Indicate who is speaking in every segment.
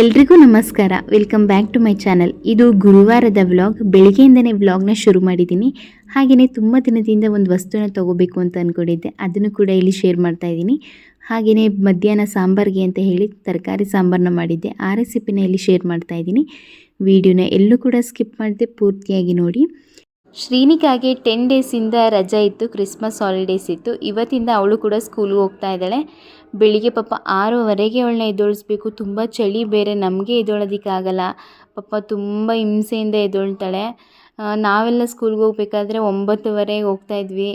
Speaker 1: ಎಲ್ರಿಗೂ ನಮಸ್ಕಾರ. Welcome back to my channel ಇದು ಗುರುವಾರದ ವ್ಲಾಗ್ ಬೆಳಿಗ್ಗೆಯಿಂದನೇ ವ್ಲಾಗ್ನ ಶುರು ಮಾಡಿದ್ದೀನಿ. ಹಾಗೆಯೇ ತುಂಬ ದಿನದಿಂದ ಒಂದು ವಸ್ತುನ ತೊಗೋಬೇಕು ಅಂತ ಅಂದ್ಕೊಂಡಿದ್ದೆ ಅದನ್ನು ಕೂಡ ಇಲ್ಲಿ ಶೇರ್ ಮಾಡ್ತಾ ಇದ್ದೀನಿ. ಹಾಗೆಯೇ ಮಧ್ಯಾಹ್ನ ಸಾಂಬಾರಿಗೆ ಅಂತ ಹೇಳಿ ತರಕಾರಿ ಸಾಂಬಾರನ್ನ ಮಾಡಿದ್ದೆ. ಆ ರೆಸಿಪಿನ ಇಲ್ಲಿ ಶೇರ್ ಮಾಡ್ತಾ ಇದ್ದೀನಿ. ವಿಡಿಯೋನ ಎಲ್ಲೂ ಕೂಡ ಸ್ಕಿಪ್ ಮಾಡದೆ. ಪೂರ್ತಿಯಾಗಿ ನೋಡಿ. ಶ್ರೀನಿಕಾಗೆ ಟೆನ್ ಡೇಸಿಂದ ರಜೆ ಇತ್ತು. ಕ್ರಿಸ್ಮಸ್ ಹಾಲಿಡೇಸ್ ಇತ್ತು. ಇವತ್ತಿಂದ ಅವಳು ಕೂಡ ಸ್ಕೂಲ್ಗೆ ಹೋಗ್ತಾ ಇದ್ದಾಳೆ. ಬೆಳಿಗ್ಗೆ ಪಾಪ ಆರೂವರೆಗೆ ಅವಳನ್ನ ಎದ್ದೋಳಿಸ್ಬೇಕು. ತುಂಬ ಚಳಿ ಬೇರೆ, ನಮಗೆ ಎದ್ದೋಳೋದಕ್ಕಾಗಲ್ಲ. ಪಾಪ ತುಂಬ ಹಿಂಸೆಯಿಂದ ಎದ್ದೋಳ್ತಾಳೆ. ನಾವೆಲ್ಲ ಸ್ಕೂಲ್ಗೆ ಹೋಗ್ಬೇಕಾದ್ರೆ ಒಂಬತ್ತುವರೆಗೆ ಹೋಗ್ತಾ ಇದ್ವಿ.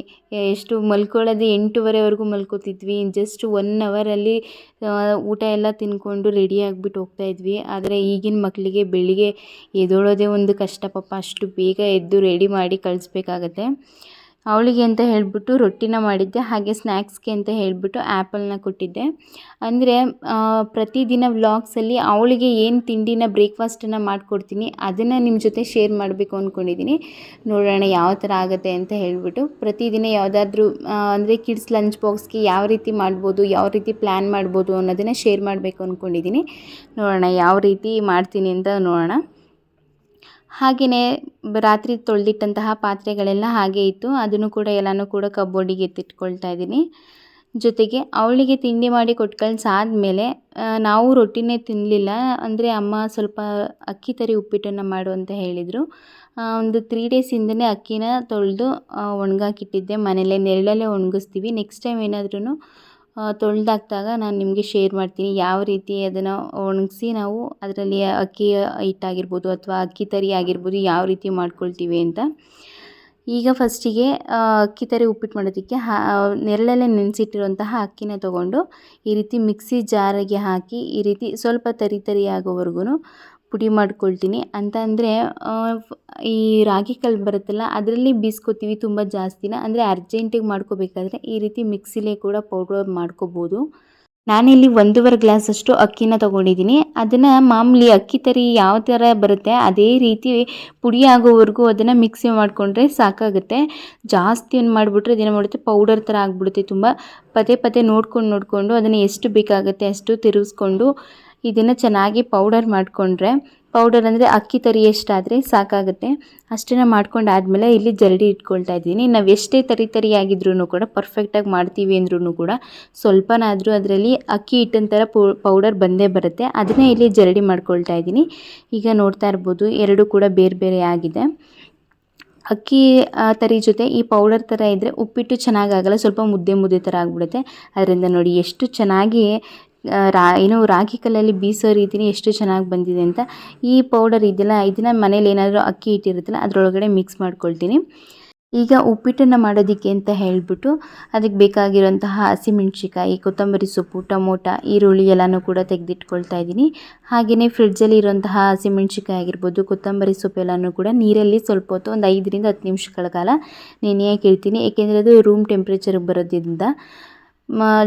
Speaker 1: ಎಷ್ಟು ಮಲ್ಕೊಳ್ಳೋದು ಎಂಟೂವರೆವರೆಗೂ ಮಲ್ಕೋತಿದ್ವಿ. ಜಸ್ಟ್ ಒನ್ ಅವರಲ್ಲಿ ಊಟ ಎಲ್ಲ ತಿನ್ಕೊಂಡು ರೆಡಿ ಆಗಿಬಿಟ್ಟು ಹೋಗ್ತಾ ಇದ್ವಿ. ಆದರೆ ಈಗಿನ ಮಕ್ಕಳಿಗೆ ಬೆಳಿಗ್ಗೆ ಎದ್ದೇಳೋದೇ ಒಂದು ಕಷ್ಟ ಪಾಪ. ಅಷ್ಟು ಬೇಗ ಎದ್ದು ರೆಡಿ ಮಾಡಿ ಕಳಿಸ್ಬೇಕಾಗತ್ತೆ. ಅವಳಿಗೆ ಅಂತ ಹೇಳಿಬಿಟ್ಟು ರೊಟ್ಟಿನ ಮಾಡಿದ್ದೆ, ಹಾಗೆ ಸ್ನ್ಯಾಕ್ಸ್ಗೆ ಅಂತ ಹೇಳಿಬಿಟ್ಟು ಆ್ಯಪಲ್ನ ಕೊಟ್ಟಿದ್ದೆ. ಅಂದರೆ ಪ್ರತಿದಿನ ವ್ಲಾಗ್ಸಲ್ಲಿ ಅವಳಿಗೆ ಏನು ತಿಂಡಿನ ಬ್ರೇಕ್ಫಾಸ್ಟನ್ನು ಮಾಡಿಕೊಡ್ತೀನಿ, ಅದನ್ನು ನಿಮ್ಮ ಜೊತೆ ಶೇರ್ ಮಾಡಬೇಕು ಅಂದ್ಕೊಂಡಿದ್ದೀನಿ ನೋಡೋಣ ಯಾವ ಥರ ಆಗುತ್ತೆ ಅಂತ ಹೇಳಿಬಿಟ್ಟು ಪ್ರತಿದಿನ ಯಾವುದಾದ್ರೂ ಅಂದರೆ ಕಿಡ್ಸ್ ಲಂಚ್ ಬಾಕ್ಸ್ಗೆ ಯಾವ ರೀತಿ ಮಾಡ್ಬೋದು, ಯಾವ ರೀತಿ ಪ್ಲ್ಯಾನ್ ಮಾಡ್ಬೋದು ಅನ್ನೋದನ್ನು ಶೇರ್ ಮಾಡಬೇಕು ಅಂದ್ಕೊಂಡಿದ್ದೀನಿ ನೋಡೋಣ ಯಾವ ರೀತಿ ಮಾಡ್ತೀನಿ ಅಂತ ನೋಡೋಣ. ಹಾಗೆಯೇ ರಾತ್ರಿ ತೊಳೆದಿಟ್ಟಂತಹ ಪಾತ್ರೆಗಳೆಲ್ಲ ಹಾಗೆ ಇತ್ತು. ಅದನ್ನು ಕೂಡ ಎಲ್ಲನೂ ಕೂಡ ಕಬೋರ್ಡಿಗೆ ಎತ್ತಿಟ್ಕೊಳ್ತಾ ಇದ್ದೀನಿ. ಜೊತೆಗೆ ಅವಳಿಗೆ ತಿಂಡಿ ಮಾಡಿ ಕೊಟ್ಟು ಕಳ್ಸಾದ್ಮೇಲೆ ನಾವು ರೊಟ್ಟಿನೇ ತಿನ್ನಲಿಲ್ಲ ಅಂದರೆ ಅಮ್ಮ ಸ್ವಲ್ಪ ಅಕ್ಕಿ ತರಿ ಉಪ್ಪಿಟ್ಟನ್ನು ಮಾಡು ಅಂತ ಹೇಳಿದರು. ಒಂದು ತ್ರೀ ಡೇಸಿಂದನೇ ಅಕ್ಕಿನ ತೊಳೆದು ಒಣಗಾಕಿಟ್ಟಿದ್ದೆ. ಮನೇಲೇ ನೆರಳಲ್ಲೇ ಒಣಗಿಸ್ತೀವಿ. ನೆಕ್ಸ್ಟ್ ಟೈಮ್ ಏನಾದ್ರೂ ತೊಳೆದಾಕ್ದಾಗ ನಾನು ನಿಮಗೆ ಶೇರ್ ಮಾಡ್ತೀನಿ. ಯಾವ ರೀತಿ ಅದನ್ನು ಒಣಗಿಸಿ ನಾವು ಅದರಲ್ಲಿ ಅಕ್ಕಿ ಹಿಟ್ಟಾಗಿರ್ಬೋದು ಅಥವಾ ಅಕ್ಕಿ ತರಿ ಆಗಿರ್ಬೋದು ಯಾವ ರೀತಿ ಮಾಡ್ಕೊಳ್ತೀವಿ ಅಂತ. ಈಗ ಫಸ್ಟಿಗೆ ಅಕ್ಕಿ ತರಿ ಉಪ್ಪಿಟ್ಟು ಮಾಡೋದಕ್ಕೆ ಹಾ ನೆರಳಲ್ಲೇ ನೆನೆಸಿಟ್ಟಿರುವಂತಹ ಅಕ್ಕಿನ ತೊಗೊಂಡು ಈ ರೀತಿ ಮಿಕ್ಸಿ ಜಾರಿಗೆ ಹಾಕಿ ಈ ರೀತಿ ಸ್ವಲ್ಪ ತರಿ ತರಿ ಆಗೋವರೆಗೂ ಪುಡಿ ಮಾಡ್ಕೊಳ್ತೀನಿ. ಅಂತ ಅಂದರೆ ಈ ರಾಗಿ ಕಲ್ಲು ಬರುತ್ತಲ್ಲ, ಅದರಲ್ಲಿ ಬೀಸ್ಕೊತೀವಿ ತುಂಬ ಜಾಸ್ತಿನ. ಅಂದರೆ ಅರ್ಜೆಂಟಿಗೆ ಮಾಡ್ಕೋಬೇಕಾದ್ರೆ ಈ ರೀತಿ ಮಿಕ್ಸಿಲೇ ಕೂಡ ಪೌಡರ್ ಮಾಡ್ಕೋಬೋದು. ನಾನಿಲ್ಲಿ ಒಂದೂವರೆ ಗ್ಲಾಸಷ್ಟು ಅಕ್ಕಿನ ತೊಗೊಂಡಿದ್ದೀನಿ. ಅದನ್ನು ಮಾಮೂಲಿ ಅಕ್ಕಿ ತರಿ ಯಾವ ಥರ ಬರುತ್ತೆ, ಅದೇ ರೀತಿ ಪುಡಿ ಆಗೋವರೆಗೂ ಅದನ್ನು ಮಿಕ್ಸಿ ಮಾಡಿಕೊಂಡ್ರೆ ಸಾಕಾಗುತ್ತೆ. ಜಾಸ್ತಿ ಏನು ಮಾಡಿಬಿಟ್ರೆ ಅದೇನು ಮಾಡುತ್ತೆ ಪೌಡರ್ ಥರ ಆಗಿಬಿಡುತ್ತೆ ತುಂಬ. ಪದೇ ಪದೇ ನೋಡ್ಕೊಂಡು ನೋಡಿಕೊಂಡು ಅದನ್ನು ಎಷ್ಟು ಬೇಕಾಗುತ್ತೆ ಅಷ್ಟು ತಿರುಗಿಸ್ಕೊಂಡು ಇದನ್ನು ಚೆನ್ನಾಗಿ ಪೌಡರ್ ಮಾಡಿಕೊಂಡ್ರೆ ಪೌಡರ್ ಅಂದರೆ ಅಕ್ಕಿ ತರಿ ಎಷ್ಟಾದರೆ ಸಾಕಾಗುತ್ತೆ. ಅಷ್ಟನ್ನು ಮಾಡ್ಕೊಂಡಾದ್ಮೇಲೆ ಇಲ್ಲಿ ಜರಡಿ ಇಟ್ಕೊಳ್ತಾ ಇದ್ದೀನಿ. ನಾವು ಎಷ್ಟೇ ತರಿ ತರಿ ಆಗಿದ್ರೂ ಕೂಡ ಪರ್ಫೆಕ್ಟಾಗಿ ಮಾಡ್ತೀವಿ ಅಂದ್ರೂ ಕೂಡ, ಸ್ವಲ್ಪನಾದರೂ ಅದರಲ್ಲಿ ಅಕ್ಕಿ ಹಿಟ್ಟಿನ ಪೌಡರ್ ಬಂದೇ ಬರುತ್ತೆ. ಅದನ್ನೇ ಇಲ್ಲಿ ಜರಡಿ ಮಾಡ್ಕೊಳ್ತಾ ಇದ್ದೀನಿ. ಈಗ ನೋಡ್ತಾ ಇರ್ಬೋದು, ಎರಡು ಕೂಡ ಬೇರೆ ಬೇರೆ ಆಗಿದೆ. ಅಕ್ಕಿ ತರಿ ಜೊತೆ ಈ ಪೌಡರ್ ಥರ ಇದ್ದರೆ ಉಪ್ಪಿಟ್ಟು ಚೆನ್ನಾಗಾಗಲ್ಲ, ಸ್ವಲ್ಪ ಮುದ್ದೆ ಮುದ್ದೆ ಥರ ಆಗಿಬಿಡುತ್ತೆ. ಅದರಿಂದ ನೋಡಿ, ಎಷ್ಟು ಚೆನ್ನಾಗಿ ರಾ, ಏನು ರಾಗಿ ಕಲ್ಲಲ್ಲಿ ಬೀಸೋ ರೀತಿನೇ ಎಷ್ಟು ಚೆನ್ನಾಗಿ ಬಂದಿದೆ ಅಂತ ಈ ಪೌಡರ್ ಇದೆಯಲ್ಲ ಇದನ್ನು ಮನೇಲಿ ಏನಾದರೂ ಅಕ್ಕಿ ಇಟ್ಟಿರುತ್ತಲ್ಲ ಅದರೊಳಗಡೆ ಮಿಕ್ಸ್ ಮಾಡ್ಕೊಳ್ತೀನಿ. ಈಗ ಉಪ್ಪಿಟ್ಟನ್ನು ಮಾಡೋದಕ್ಕೆ ಅಂತ ಹೇಳಿಬಿಟ್ಟು ಅದಕ್ಕೆ ಬೇಕಾಗಿರುವಂತಹ ಹಸಿಮೆಣ್ಸಿಕಾಯಿ ಕೊತ್ತಂಬರಿ ಸೊಪ್ಪು, ಟೊಮೊಟ, ಈರುಳ್ಳಿ ಎಲ್ಲನೂ ಕೂಡ ತೆಗೆದಿಟ್ಕೊಳ್ತಾ ಇದ್ದೀನಿ. ಹಾಗೆಯೇ ಫ್ರಿಡ್ಜಲ್ಲಿ ಇರುವಂತಹ ಹಸಿಮೆಣ್ಸಿಕಾಯಿ ಆಗಿರ್ಬೋದು, ಕೊತ್ತಂಬರಿ ಸೊಪ್ಪು ಎಲ್ಲನೂ ಕೂಡ ನೀರಲ್ಲಿ ಸ್ವಲ್ಪ ಹೊತ್ತು ಒಂದು ಐದರಿಂದ ಹತ್ತು ನಿಮಿಷಗಳ ಕಾಲ ನೆನೆಯಕ್ಕೆ ಇಡ್ತೀನಿ. ಏಕೆಂದರೆ ಅದು ರೂಮ್ ಟೆಂಪ್ರೇಚರ್ಗೆ ಬರೋದ್ರಿಂದ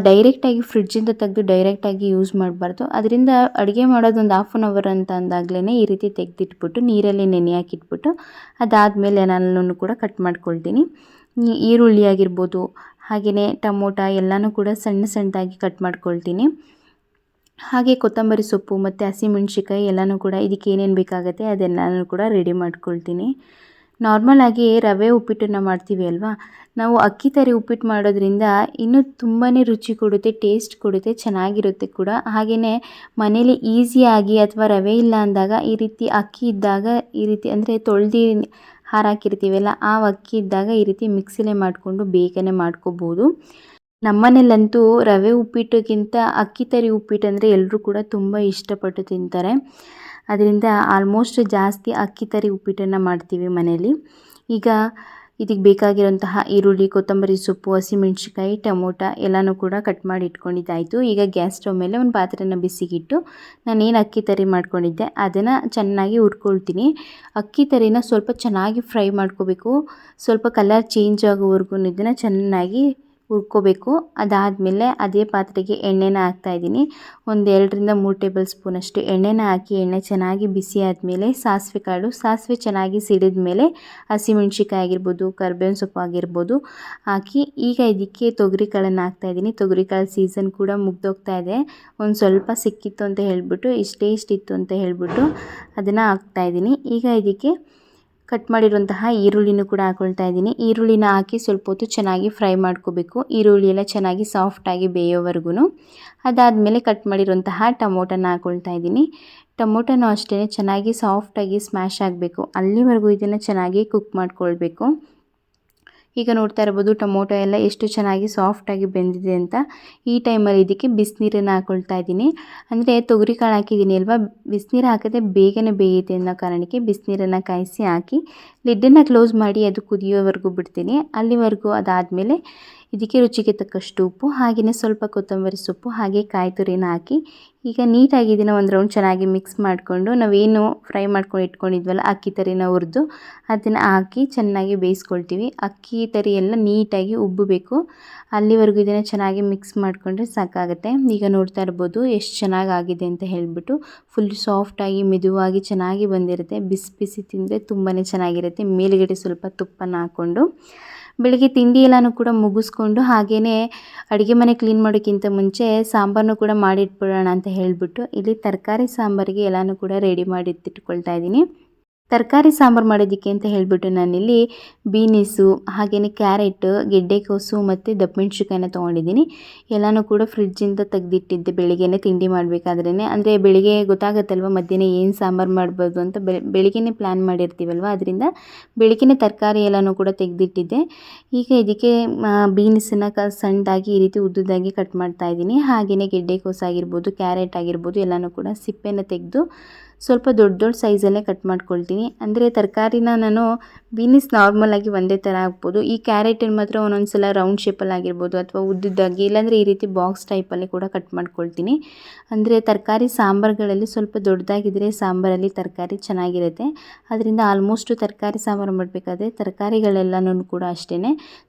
Speaker 1: ಡೈರೆಕ್ಟಾಗಿ ಫ್ರಿಡ್ಜಿಂದ ತೆಗೆದು ಡೈರೆಕ್ಟಾಗಿ ಯೂಸ್ ಮಾಡಬಾರ್ದು. ಅದರಿಂದ ಅಡುಗೆ ಮಾಡೋದು ಒಂದು ಹಾಫ್ ಆನ್ ಅವರ್ ಅಂತ ಅಂದಾಗಲೇ ಈ ರೀತಿ ತೆಗೆದಿಟ್ಬಿಟ್ಟು ನೀರಲ್ಲಿ ನೆನೆ ಹಾಕಿಟ್ಬಿಟ್ಟು ಅದಾದಮೇಲೆ ನಾನು ಕೂಡ ಕಟ್ ಮಾಡ್ಕೊಳ್ತೀನಿ. ಈರುಳ್ಳಿ ಆಗಿರ್ಬೋದು ಹಾಗೆಯೇ ಟಮೋಟ ಎಲ್ಲನೂ ಕೂಡ ಸಣ್ಣ ಸಣ್ಣದಾಗಿ ಕಟ್ ಮಾಡ್ಕೊಳ್ತೀನಿ. ಹಾಗೆ ಕೊತ್ತಂಬರಿ ಸೊಪ್ಪು ಮತ್ತು ಹಸಿಮೆಣ್ಸಿಕಾಯಿ ಎಲ್ಲನೂ ಕೂಡ ಇದಕ್ಕೆ ಏನೇನು ಬೇಕಾಗುತ್ತೆ ಅದೆಲ್ಲನೂ ಕೂಡ ರೆಡಿ ಮಾಡ್ಕೊಳ್ತೀನಿ. ನಾರ್ಮಲ್ ಆಗಿ ರವೆ ಉಪ್ಪಿಟ್ಟನ್ನು ಮಾಡ್ತೀವಿ ಅಲ್ವಾ? ನಾವು ಅಕ್ಕಿ ತರಿ ಉಪ್ಪಿಟ್ಟು ಮಾಡೋದ್ರಿಂದ ಇನ್ನೂ ತುಂಬಾ ರುಚಿ ಕೊಡುತ್ತೆ ಟೇಸ್ಟ್ ಕೊಡುತ್ತೆ, ಚೆನ್ನಾಗಿರುತ್ತೆ ಕೂಡ. ಹಾಗೆಯೇ ಮನೇಲಿ ಈಸಿಯಾಗಿ ಅಥವಾ ರವೆ ಇಲ್ಲ ಅಂದಾಗ ಈ ರೀತಿ ಅಕ್ಕಿ ಇದ್ದಾಗ ಈ ರೀತಿ ಅಂದರೆ ತೊಳೆದು ಹಾರಾಕಿರ್ತೀವಲ್ಲ ಆ ಅಕ್ಕಿ ಇದ್ದಾಗ ಈ ರೀತಿ ಮಿಕ್ಸಿಲೇ ಮಾಡಿಕೊಂಡು ಬೇಗನೆ ಮಾಡ್ಕೋಬೋದು. ನಮ್ಮನೇಲಂತೂ ರವೆ ಉಪ್ಪಿಟ್ಟಿಗಿಂತ ಅಕ್ಕಿ ತರಿ ಉಪ್ಪಿಟ್ಟು ಅಂದರೆ ಎಲ್ಲರೂ ಕೂಡ ತುಂಬ ಇಷ್ಟಪಟ್ಟು ತಿಂತಾರೆ. ಅದರಿಂದ ಆಲ್ಮೋಸ್ಟ್ ಜಾಸ್ತಿ ಅಕ್ಕಿ ತರಿ ಉಪ್ಪಿಟ್ಟನ್ನು ಮಾಡ್ತೀವಿ ಮನೆಯಲ್ಲಿ. ಈಗ ಇದಕ್ಕೆ ಬೇಕಾಗಿರುವಂತಹ ಈರುಳ್ಳಿ, ಕೊತ್ತಂಬರಿ ಸೊಪ್ಪು ಹಸಿಮೆಣ್ಸಿಕಾಯಿ ಟೊಮೊಟೊ ಎಲ್ಲನೂ ಕೂಡ ಕಟ್ ಮಾಡಿ ಇಟ್ಕೊಂಡಿದ್ದಾಯಿತು. ಈಗ ಗ್ಯಾಸ್ ಸ್ಟವ್ ಮೇಲೆ ಒಂದು ಪಾತ್ರೆನ ಬಿಸಿಗಿಟ್ಟು ನಾನೇನು ಅಕ್ಕಿ ತರಿ ಮಾಡ್ಕೊಂಡಿದ್ದೆ ಅದನ್ನು ಚೆನ್ನಾಗಿ ಹುರ್ಕೊಳ್ತೀನಿ. ಅಕ್ಕಿ ತರಿನ ಸ್ವಲ್ಪ ಚೆನ್ನಾಗಿ ಫ್ರೈ ಮಾಡ್ಕೋಬೇಕು. ಸ್ವಲ್ಪ ಕಲರ್ ಚೇಂಜ್ ಆಗೋವರೆಗೂ ಇದನ್ನು ಚೆನ್ನಾಗಿ ಹುರ್ಕೋಬೇಕು. ಅದಾದಮೇಲೆ ಅದೇ ಪಾತ್ರೆಗೆ ಎಣ್ಣೆನ ಹಾಕ್ತಾ ಇದ್ದೀನಿ. ಒಂದು ಎರಡರಿಂದ ಮೂರು ಟೇಬಲ್ ಸ್ಪೂನಷ್ಟು ಎಣ್ಣೆನ ಹಾಕಿ ಎಣ್ಣೆ ಚೆನ್ನಾಗಿ ಬಿಸಿ ಆದಮೇಲೆ ಸಾಸಿವೆ ಕಾಳು. ಸಾಸಿವೆ ಚೆನ್ನಾಗಿ ಸಿಡಿದ ಮೇಲೆ ಹಸಿಮೆಣ್ಸಿಕಾಯಿ ಆಗಿರ್ಬೋದು, ಕರ್ಬೇವಿನ ಸೊಪ್ಪು ಆಗಿರ್ಬೋದು ಹಾಕಿ ಈಗ ಇದಕ್ಕೆ ತೊಗರಿ ಕಾಳನ್ನು ಹಾಕ್ತಾ ಇದ್ದೀನಿ. ತೊಗರಿ ಕಾಳು ಸೀಸನ್ ಕೂಡ ಮುಗ್ದೋಗ್ತಾ ಇದೆ. ಒಂದು ಸ್ವಲ್ಪ ಸಿಕ್ಕಿತ್ತು ಅಂತ ಹೇಳಿಬಿಟ್ಟು, ಇಷ್ಟೇ ಇಷ್ಟಿತ್ತು ಅಂತ ಹೇಳಿಬಿಟ್ಟು ಅದನ್ನು ಹಾಕ್ತಾ ಇದ್ದೀನಿ. ಈಗ ಇದಕ್ಕೆ ಕಟ್ ಮಾಡಿರುವಂತಹ ಈರುಳ್ಳಿನೂ ಕೂಡ ಹಾಕೊಳ್ತಾ ಇದ್ದೀನಿ. ಈರುಳ್ಳಿನ ಹಾಕಿ ಸ್ವಲ್ಪ ಹೊತ್ತು ಚೆನ್ನಾಗಿ ಫ್ರೈ ಮಾಡ್ಕೋಬೇಕು. ಈರುಳ್ಳಿ ಎಲ್ಲ ಚೆನ್ನಾಗಿ ಸಾಫ್ಟಾಗಿ ಬೇಯೋವರೆಗೂ ಅದಾದಮೇಲೆ ಕಟ್ ಮಾಡಿರುವಂತಹ ಟೊಮೊಟೊನ ಹಾಕೊಳ್ತಾ ಇದ್ದೀನಿ. ಟೊಮೊಟೊನೂ ಅಷ್ಟೇ ಚೆನ್ನಾಗಿ ಸಾಫ್ಟಾಗಿ ಸ್ಮ್ಯಾಶ್ ಆಗಬೇಕು. ಅಲ್ಲಿವರೆಗೂ ಇದನ್ನು ಚೆನ್ನಾಗಿ ಕುಕ್ ಮಾಡ್ಕೊಳ್ಬೇಕು. ಈಗ ನೋಡ್ತಾ ಇರ್ಬೋದು ಟೊಮೊಟೊ ಎಲ್ಲ ಎಷ್ಟು ಚೆನ್ನಾಗಿ ಸಾಫ್ಟಾಗಿ ಬೆಂದಿದೆ ಅಂತ. ಈ ಟೈಮಲ್ಲಿ ಇದಕ್ಕೆ ಬಿಸಿನೀರನ್ನು ಹಾಕ್ಕೊಳ್ತಾ ಇದ್ದೀನಿ. ಅಂದರೆ ತೊಗರಿ ಕಾಳು ಹಾಕಿದ್ದೀನಿ ಅಲ್ವಾ? ಬಿಸಿನೀರು ಹಾಕಿದ್ರೆ ಬೇಗನೆ ಬೇಯುತ್ತೆ ಅನ್ನೋ ಕಾರಣಕ್ಕೆ ಬಿಸಿನೀರನ್ನು ಕಾಯಿಸಿ ಹಾಕಿ ಲಿಡ್ಡನ್ನು ಕ್ಲೋಸ್ ಮಾಡಿ ಅದು ಕುದಿಯೋವರೆಗೂ ಬಿಡ್ತೀನಿ. ಅಲ್ಲಿವರೆಗೂ ಅದಾದಮೇಲೆ ಇದಕ್ಕೆ ರುಚಿಗೆ ತಕ್ಕಷ್ಟು ಉಪ್ಪು ಹಾಗೆಯೇ ಸ್ವಲ್ಪ ಕೊತ್ತಂಬರಿ ಸೊಪ್ಪು, ಹಾಗೆ ಕಾಯಿ ತುರಿನ ಹಾಕಿ, ಈಗ ನೀಟಾಗಿ ಇದನ್ನು ಒಂದು ರೌಂಡ್ ಚೆನ್ನಾಗಿ ಮಿಕ್ಸ್ ಮಾಡಿಕೊಂಡು ನಾವೇನು ಫ್ರೈ ಮಾಡ್ಕೊಂಡು ಇಟ್ಕೊಂಡಿದ್ವಲ್ಲ ಅಕ್ಕಿ ತರಿನ ಹುರಿದು ಅದನ್ನು ಹಾಕಿ ಚೆನ್ನಾಗಿ ಬೇಯಿಸ್ಕೊಳ್ತೀವಿ. ಅಕ್ಕಿ ತರಿ ಎಲ್ಲ ನೀಟಾಗಿ ಉಬ್ಬಬೇಕು. ಅಲ್ಲಿವರೆಗೂ ಇದನ್ನು ಚೆನ್ನಾಗಿ ಮಿಕ್ಸ್ ಮಾಡಿಕೊಂಡ್ರೆ ಸಾಕಾಗುತ್ತೆ. ಈಗ ನೋಡ್ತಾ ಇರ್ಬೋದು ಎಷ್ಟು ಚೆನ್ನಾಗಿ ಆಗಿದೆ ಅಂತ ಹೇಳಿಬಿಟ್ಟು ಫುಲ್ ಸಾಫ್ಟಾಗಿ ಮೆದುವಾಗಿ ಚೆನ್ನಾಗಿ ಬಂದಿರುತ್ತೆ. ಬಿಸಿ ಬಿಸಿ ತಿಂದರೆ ತುಂಬಾ ಚೆನ್ನಾಗಿರುತ್ತೆ. ಮೇಲುಗಡೆ ಸ್ವಲ್ಪ ತುಪ್ಪನ ಹಾಕ್ಕೊಂಡು ಬೆಳಿಗ್ಗೆ ತಿಂಡಿ ಎಲ್ಲನೂ ಕೂಡ ಮುಗಿಸ್ಕೊಂಡು ಹಾಗೆಯೇ ಅಡುಗೆ ಮನೆ ಕ್ಲೀನ್ ಮಾಡೋಕ್ಕಿಂತ ಮುಂಚೆ ಸಾಂಬಾರನ್ನು ಕೂಡ ಮಾಡಿಟ್ಬಿಡೋಣ ಅಂತ ಹೇಳಿಬಿಟ್ಟು ಇಲ್ಲಿ ತರಕಾರಿ ಸಾಂಬಾರಿಗೆ ಎಲ್ಲನೂ ಕೂಡ ರೆಡಿ ಮಾಡಿ ಇದ್ದೀನಿ. ತರಕಾರಿ ಸಾಂಬಾರು ಮಾಡೋದಕ್ಕೆ ಅಂತ ಹೇಳಿಬಿಟ್ಟು ನಾನಿಲ್ಲಿ ಬೀನಿಸು ಹಾಗೆಯೇ ಕ್ಯಾರೆಟ್ ಗೆಡ್ಡೆಕೋಸು ಮತ್ತು ದಪ್ಪಮೆಣ್ಸಿಕಾಯನ್ನ ತೊಗೊಂಡಿದ್ದೀನಿ. ಎಲ್ಲನೂ ಕೂಡ ಫ್ರಿಡ್ಜಿಂದ ತೆಗೆದಿಟ್ಟಿದ್ದೆ. ಬೆಳಿಗ್ಗೆನೇ ತಿಂಡಿ ಮಾಡಬೇಕಾದ್ರೇ ಅಂದರೆ ಬೆಳಿಗ್ಗೆ ಗೊತ್ತಾಗುತ್ತಲ್ವ ಮಧ್ಯಾಹ್ನ ಏನು ಸಾಂಬಾರು ಮಾಡ್ಬೋದು ಅಂತ ಬೆಳಿಗ್ಗೆನೇ ಪ್ಲ್ಯಾನ್ ಮಾಡಿರ್ತೀವಲ್ವ? ಅದರಿಂದ ಬೆಳಿಗ್ಗೆನೇ ತರಕಾರಿ ಎಲ್ಲನೂ ಕೂಡ ತೆಗೆದಿಟ್ಟಿದ್ದೆ. ಈಗ ಇದಕ್ಕೆ ಬೀನ್ಸನ್ನು ಕ, ಸಣ್ಣದಾಗಿ ಈ ರೀತಿ ಉದ್ದುದಾಗಿ ಕಟ್ ಮಾಡ್ತಾ ಇದ್ದೀನಿ. ಹಾಗೆಯೇ ಗೆಡ್ಡೆಕೋಸು ಆಗಿರ್ಬೋದು ಕ್ಯಾರೆಟ್ ಆಗಿರ್ಬೋದು ಎಲ್ಲನೂ ಕೂಡ ಸಿಪ್ಪೆನ ತೆಗೆದು ಸ್ವಲ್ಪ ದೊಡ್ಡ ದೊಡ್ಡ ಸೈಜಲ್ಲೇ ಕಟ್ ಮಾಡ್ಕೊಳ್ತೀನಿ. ಅಂದರೆ ತರಕಾರಿನ ನಾನು ಬೀನಿಸ್ ನಾರ್ಮಲಾಗಿ ಒಂದೇ ಥರ ಹಾಕ್ಬೋದು. ಈ ಕ್ಯಾರೆಟನ್ನು ಮಾತ್ರ ಒಂದೊಂದು ಸಲ ರೌಂಡ್ ಶೇಪಲ್ಲಿ ಆಗಿರ್ಬೋದು ಅಥವಾ ಉದ್ದುದ್ದಾಗಿ, ಇಲ್ಲಾಂದರೆ ಈ ರೀತಿ ಬಾಕ್ಸ್ ಟೈಪಲ್ಲಿ ಕೂಡ ಕಟ್ ಮಾಡ್ಕೊಳ್ತೀನಿ. ಅಂದರೆ ತರಕಾರಿ ಸಾಂಬಾರುಗಳಲ್ಲಿ ಸ್ವಲ್ಪ ದೊಡ್ಡದಾಗಿದ್ದರೆ ಸಾಂಬಾರಲ್ಲಿ ತರಕಾರಿ ಚೆನ್ನಾಗಿರುತ್ತೆ. ಅದರಿಂದ ಆಲ್ಮೋಸ್ಟು ತರಕಾರಿ ಸಾಂಬಾರು ಮಾಡಬೇಕಾದ್ರೆ ತರಕಾರಿಗಳೆಲ್ಲನೂ ಕೂಡ ಅಷ್ಟೇ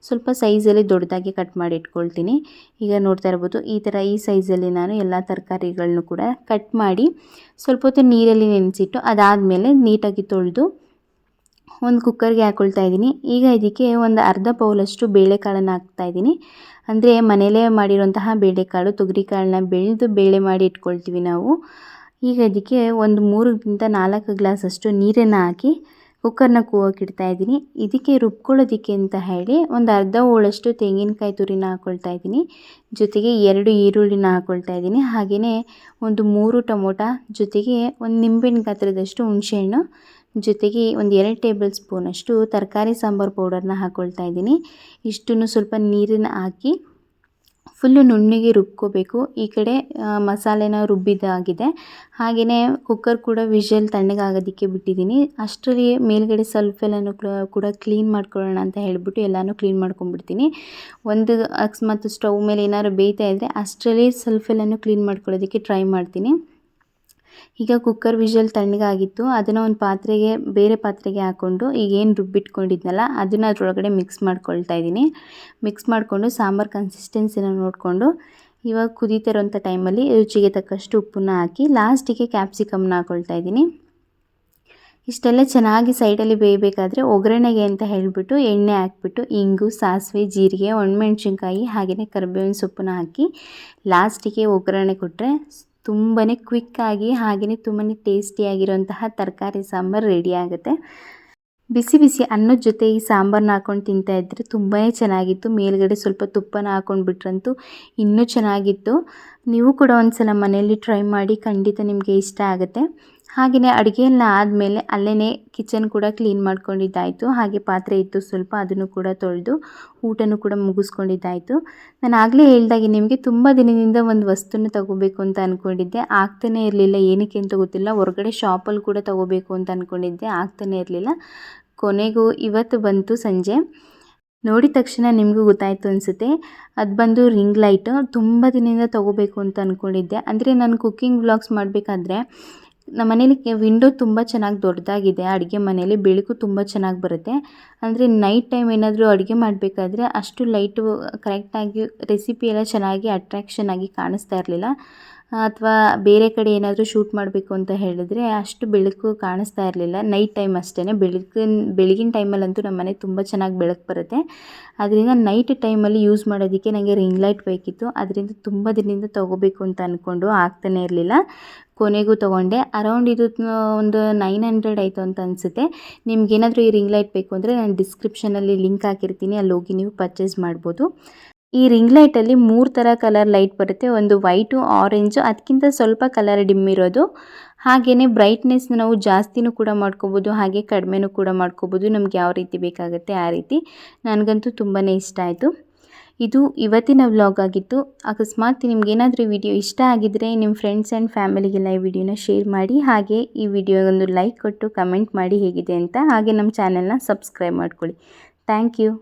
Speaker 1: ಸ್ವಲ್ಪ ಸೈಜಲ್ಲಿ ದೊಡ್ಡದಾಗಿ ಕಟ್ ಮಾಡಿ ಇಟ್ಕೊಳ್ತೀನಿ ಈಗ ನೋಡ್ತಾ ಇರ್ಬೋದು, ಈ ಥರ ಈ ಸೈಜಲ್ಲಿ ನಾನು ಎಲ್ಲ ತರಕಾರಿಗಳನ್ನೂ ಕೂಡ ಕಟ್ ಮಾಡಿ ಸ್ವಲ್ಪ ಹೊತ್ತು ನೀರಲ್ಲಿ ನೆನೆಸಿಟ್ಟು ಅದಾದಮೇಲೆ ನೀಟಾಗಿ ತೊಳೆದು ಒಂದು ಕುಕ್ಕರ್ಗೆ ಹಾಕ್ಕೊಳ್ತಾ ಇದ್ದೀನಿ. ಈಗ ಇದಕ್ಕೆ ಒಂದು ಅರ್ಧ ಪೌಲಷ್ಟು ಬೇಳೆಕಾಳನ್ನು ಇದ್ದೀನಿ. ಅಂದರೆ ಮನೆಯಲ್ಲೇ ಮಾಡಿರುವಂತಹ ಬೇಳೆಕಾಳು, ತೊಗರಿಕಾಳನ್ನ ಬೆಳೆದು ಬೇಳೆ ಮಾಡಿ ಇಟ್ಕೊಳ್ತೀವಿ ನಾವು. ಈಗ ಇದಕ್ಕೆ ಒಂದು ಮೂರರಿಂದ ನಾಲ್ಕು ಗ್ಲಾಸಷ್ಟು ನೀರನ್ನು ಹಾಕಿ ಕುಕ್ಕರ್ನ ಕೂಗೋಕೆ ಇಡ್ತಾ ಇದ್ದೀನಿ. ಇದಕ್ಕೆ ರುಬ್ಕೊಳ್ಳೋದಿಕ್ಕೆ ಅಂತ ಹೇಳಿ ಒಂದು ಅರ್ಧ ಹೋಳಷ್ಟು ತೆಂಗಿನಕಾಯಿ ತುರಿನ ಹಾಕ್ಕೊಳ್ತಾ ಇದ್ದೀನಿ. ಜೊತೆಗೆ ಎರಡು ಈರುಳ್ಳಿನ ಹಾಕ್ಕೊಳ್ತಾ ಇದ್ದೀನಿ. ಹಾಗೆಯೇ ಒಂದು ಮೂರು ಟೊಮೊಟ, ಜೊತೆಗೆ ಒಂದು ನಿಂಬೆಹಣ್ಣು ಗಾತ್ರದಷ್ಟು ಹುಣಸೆಹಣ್ಣು, ಜೊತೆಗೆ ಒಂದು ಎರಡು ಟೇಬಲ್ ಸ್ಪೂನಷ್ಟು ತರಕಾರಿ ಸಾಂಬಾರು ಪೌಡರ್ನ ಹಾಕ್ಕೊಳ್ತಾ ಇದ್ದೀನಿ. ಇಷ್ಟನ್ನು ಸ್ವಲ್ಪ ನೀರನ್ನು ಹಾಕಿ ಫುಲ್ಲು ನುಣ್ಣಗೆ ರುಬ್ಕೋಬೇಕು. ಈ ಕಡೆ ಮಸಾಲೆನ ರುಬ್ಬಿದ್ದಾಗಿದೆ. ಹಾಗೆಯೇ ಕುಕ್ಕರ್ ಕೂಡ ವಿಷಲ್ ತಣ್ಣಗಾಗೋದಕ್ಕೆ ಬಿಟ್ಟಿದ್ದೀನಿ. ಅಷ್ಟರಲ್ಲಿ ಮೇಲ್ಗಡೆ ಸ್ವಲ್ಪ ಎಲ್ಲನೂ ಕೂಡ ಕ್ಲೀನ್ ಮಾಡ್ಕೊಳ್ಳೋಣ ಅಂತ ಹೇಳಿಬಿಟ್ಟು ಎಲ್ಲನೂ ಕ್ಲೀನ್ ಮಾಡ್ಕೊಂಡ್ಬಿಡ್ತೀನಿ. ಒಂದು ಅಕಸ್ಮಾತ್ ಸ್ಟವ್ ಮೇಲೆ ಏನಾದ್ರು ಬೇಯ್ತಾ ಇದ್ದರೆ ಅಷ್ಟರಲ್ಲಿ ಸ್ವಲ್ಪ ಎಲ್ಲನೂ ಕ್ಲೀನ್ ಮಾಡ್ಕೊಳ್ಳೋದಕ್ಕೆ ಟ್ರೈ ಮಾಡ್ತೀನಿ. ಈಗ ಕುಕ್ಕರ್ ವಿಷಲ್ ತಣ್ಣಗಾಗಿತ್ತು. ಅದನ್ನು ಒಂದು ಪಾತ್ರೆಗೆ, ಬೇರೆ ಪಾತ್ರೆಗೆ ಹಾಕ್ಕೊಂಡು ಈಗ ಏನು ರುಬ್ಬಿಟ್ಕೊಂಡಿದ್ನಲ್ಲ, ಅದನ್ನು ಅದರೊಳಗಡೆ ಮಿಕ್ಸ್ ಮಾಡ್ಕೊಳ್ತಾ ಇದ್ದೀನಿ. ಮಿಕ್ಸ್ ಮಾಡಿಕೊಂಡು ಸಾಂಬಾರು ಕನ್ಸಿಸ್ಟೆನ್ಸಿನ ನೋಡಿಕೊಂಡು ಇವಾಗ ಕುದೀತಿರೋಂಥ ಟೈಮಲ್ಲಿ ರುಚಿಗೆ ತಕ್ಕಷ್ಟು ಉಪ್ಪನ್ನ ಹಾಕಿ ಲಾಸ್ಟಿಗೆ ಕ್ಯಾಪ್ಸಿಕಮ್ನ ಹಾಕ್ಕೊಳ್ತಾ ಇದ್ದೀನಿ. ಇಷ್ಟೆಲ್ಲ ಚೆನ್ನಾಗಿ ಸೈಡಲ್ಲಿ ಬೇಯಬೇಕಾದ್ರೆ ಒಗ್ಗರಣೆಗೆ ಅಂತ ಹೇಳಿಬಿಟ್ಟು ಎಣ್ಣೆ ಹಾಕ್ಬಿಟ್ಟು, ಇಂಗು, ಸಾಸಿವೆ, ಜೀರಿಗೆ, ಒಣಮೆಣ್ಸಿನ್ಕಾಯಿ ಹಾಗೆಯೇ ಕರಿಬೇವಿನ ಸೊಪ್ಪನ್ನ ಹಾಕಿ ಲಾಸ್ಟಿಗೆ ಒಗ್ಗರಣೆ ಕೊಟ್ಟರೆ ತುಂಬಾ ಕ್ವಿಕ್ಕಾಗಿ ಹಾಗೆಯೇ ತುಂಬಾ ಟೇಸ್ಟಿಯಾಗಿರುವಂತಹ ತರಕಾರಿ ಸಾಂಬಾರು ರೆಡಿ ಆಗುತ್ತೆ. ಬಿಸಿ ಬಿಸಿ ಅನ್ನದ ಜೊತೆ ಈ ಸಾಂಬಾರನ್ನ ಹಾಕ್ಕೊಂಡು ತಿಂತಾ ಇದ್ದರೆ ತುಂಬಾ ಚೆನ್ನಾಗಿತ್ತು. ಮೇಲ್ಗಡೆ ಸ್ವಲ್ಪ ತುಪ್ಪನ ಹಾಕ್ಕೊಂಡು ಬಿಟ್ರಂತೂ ಇನ್ನೂ ಚೆನ್ನಾಗಿತ್ತು. ನೀವು ಕೂಡ ಒಂದು ಸಲ ಮನೆಯಲ್ಲಿ ಟ್ರೈ ಮಾಡಿ ಖಂಡಿತ ನಿಮಗೆ ಇಷ್ಟ ಆಗುತ್ತೆ. ಹಾಗೆಯೇ ಅಡುಗೆ ಆದಮೇಲೆ ಅಲ್ಲೇ ಕಿಚನ್ ಕೂಡ ಕ್ಲೀನ್ ಮಾಡ್ಕೊಂಡಿದ್ದಾಯಿತು. ಹಾಗೆ ಪಾತ್ರೆ ಇತ್ತು ಸ್ವಲ್ಪ, ಅದನ್ನು ಕೂಡ ತೊಳೆದು ಊಟನೂ ಕೂಡ ಮುಗಿಸ್ಕೊಂಡಿದ್ದಾಯಿತು. ನಾನು ಆಗಲೇ ಹೇಳ್ದಾಗೆ ನಿಮಗೆ ತುಂಬ ದಿನದಿಂದ ಒಂದು ವಸ್ತುನ ತಗೋಬೇಕು ಅಂತ ಅಂದ್ಕೊಂಡಿದ್ದೆ ಆಗ್ತಾನೇ ಇರಲಿಲ್ಲ. ಏನಕ್ಕೆ ಅಂತ ಗೊತ್ತಿಲ್ಲ. ಹೊರಗಡೆ ಶಾಪಲ್ಲಿ ಕೂಡ ತಗೋಬೇಕು ಅಂತ ಅಂದ್ಕೊಂಡಿದ್ದೆ ಆಗ್ತಾನೇ ಇರಲಿಲ್ಲ. ಕೊನೆಗೂ ಇವತ್ತು ಬಂತು ಸಂಜೆ. ನೋಡಿದ ತಕ್ಷಣ ನಿಮಗೂ ಗೊತ್ತಾಯಿತು ಅನಿಸುತ್ತೆ. ಅದು ಬಂದು ರಿಂಗ್ ಲೈಟು. ತುಂಬ ದಿನದಿಂದ ತೊಗೋಬೇಕು ಅಂತ ಅಂದ್ಕೊಂಡಿದ್ದೆ ಅಂದರೆ ನಾನು ಕುಕ್ಕಿಂಗ್ ವ್ಲಾಗ್ಸ್ ಮಾಡಬೇಕಾದ್ರೆ ನಮ್ಮ ಮನೇಲಿ ವಿಂಡೋ ತುಂಬ ಚೆನ್ನಾಗಿ ದೊಡ್ಡದಾಗಿದೆ. ಅಡುಗೆ ಮನೇಲಿ ಬೆಳಕು ತುಂಬ ಚೆನ್ನಾಗಿ ಬರುತ್ತೆ. ಅಂದರೆ ನೈಟ್ ಟೈಮ್ ಏನಾದರೂ ಅಡುಗೆ ಮಾಡಬೇಕಾದ್ರೆ ಅಷ್ಟು ಲೈಟು ಕರೆಕ್ಟಾಗಿ ರೆಸಿಪಿ ಎಲ್ಲ ಚೆನ್ನಾಗಿ ಅಟ್ರ್ಯಾಕ್ಷನ್ ಆಗಿ ಕಾಣಿಸ್ತಾ ಇರಲಿಲ್ಲ. ಅಥವಾ ಬೇರೆ ಕಡೆ ಏನಾದರೂ ಶೂಟ್ ಮಾಡಬೇಕು ಅಂತ ಹೇಳಿದ್ರೆ ಅಷ್ಟು ಬೆಳಕು ಕಾಣಿಸ್ತಾ ಇರಲಿಲ್ಲ. ನೈಟ್ ಟೈಮ್ ಅಷ್ಟೇ ಬೆಳಕಿನ, ಬೆಳಗಿನ ಟೈಮಲ್ಲಂತೂ ನಮ್ಮ ಮನೆ ತುಂಬ ಚೆನ್ನಾಗಿ ಬೆಳಕು ಬರುತ್ತೆ. ಅದರಿಂದ ನೈಟ್ ಟೈಮಲ್ಲಿ ಯೂಸ್ ಮಾಡೋದಕ್ಕೆ ನನಗೆ ರಿಂಗ್ ಲೈಟ್ ಬೇಕಿತ್ತು. ಅದರಿಂದ ತುಂಬ ದಿನದಿಂದ ತೊಗೋಬೇಕು ಅಂತ ಅಂದ್ಕೊಂಡು ಆಗ್ತಾನೆ ಇರಲಿಲ್ಲ. ಕೊನೆಗೂ ತೊಗೊಂಡೆ. ಅರೌಂಡ್ ಇದು, ಒಂದು ನೈನ್ ಹಂಡ್ರೆಡ್ ಆಯಿತು ಅಂತ ಅನಿಸುತ್ತೆ. ನಿಮ್ಗೇನಾದರೂ ಈ ರಿಂಗ್ ಲೈಟ್ ಬೇಕು ಅಂದರೆ ನಾನು ಡಿಸ್ಕ್ರಿಪ್ಷನಲ್ಲಿ ಲಿಂಕ್ ಹಾಕಿರ್ತೀನಿ. ಅಲ್ಲಿ ಹೋಗಿ ನೀವು ಪರ್ಚೇಸ್ ಮಾಡ್ಬೋದು. ಈ ರಿಂಗ್ ಲೈಟ್ ಅಲ್ಲಿ ಮೂರು ತರ ಕಲರ್ ಲೈಟ್ ಬರುತ್ತೆ. ಒಂದು ವೈಟು, ಆರೆಂಜು ಅದಕ್ಕಿಂತ ಸ್ವಲ್ಪ ಕಲರ್ ಡಿಮ್ ಇರೋದು. ಹಾಗೇನೆ ಬ್ರೈಟ್ನೆಸ್ ನಾವು ಜಾಸ್ತಿನೂ ಕೂಡ ಮಾಡ್ಕೋಬೋದು, ಹಾಗೆ ಕಡಿಮೆನೂ ಕೂಡ ಮಾಡ್ಕೋಬೋದು. ನಮ್ಗೆ ಯಾವ ರೀತಿ ಬೇಕಾಗುತ್ತೆ ಆ ರೀತಿ. ನನಗಂತೂ ತುಂಬಾ ಇಷ್ಟ ಆಯಿತು. ಇದು ಇವತ್ತಿನ ವ್ಲಾಗ್ ಆಗಿತ್ತು. ಅಕಸ್ಮಾತ್ ನಿಮ್ಗೇನಾದರೂ ವಿಡಿಯೋ ಇಷ್ಟ ಆಗಿದ್ದರೆ ನಿಮ್ಮ ಫ್ರೆಂಡ್ಸ್ ಆ್ಯಂಡ್ ಫ್ಯಾಮಿಲಿಗೆಲ್ಲ ಈ ವಿಡಿಯೋನ ಶೇರ್ ಮಾಡಿ. ಹಾಗೆ ಈ ವಿಡಿಯೋಗೊಂದು ಲೈಕ್ ಕೊಟ್ಟು ಕಮೆಂಟ್ ಮಾಡಿ ಹೇಗಿದೆ ಅಂತ. ಹಾಗೆ ನಮ್ಮ ಚಾನಲ್ನ ಸಬ್ಸ್ಕ್ರೈಬ್ ಮಾಡ್ಕೊಳ್ಳಿ. Thank you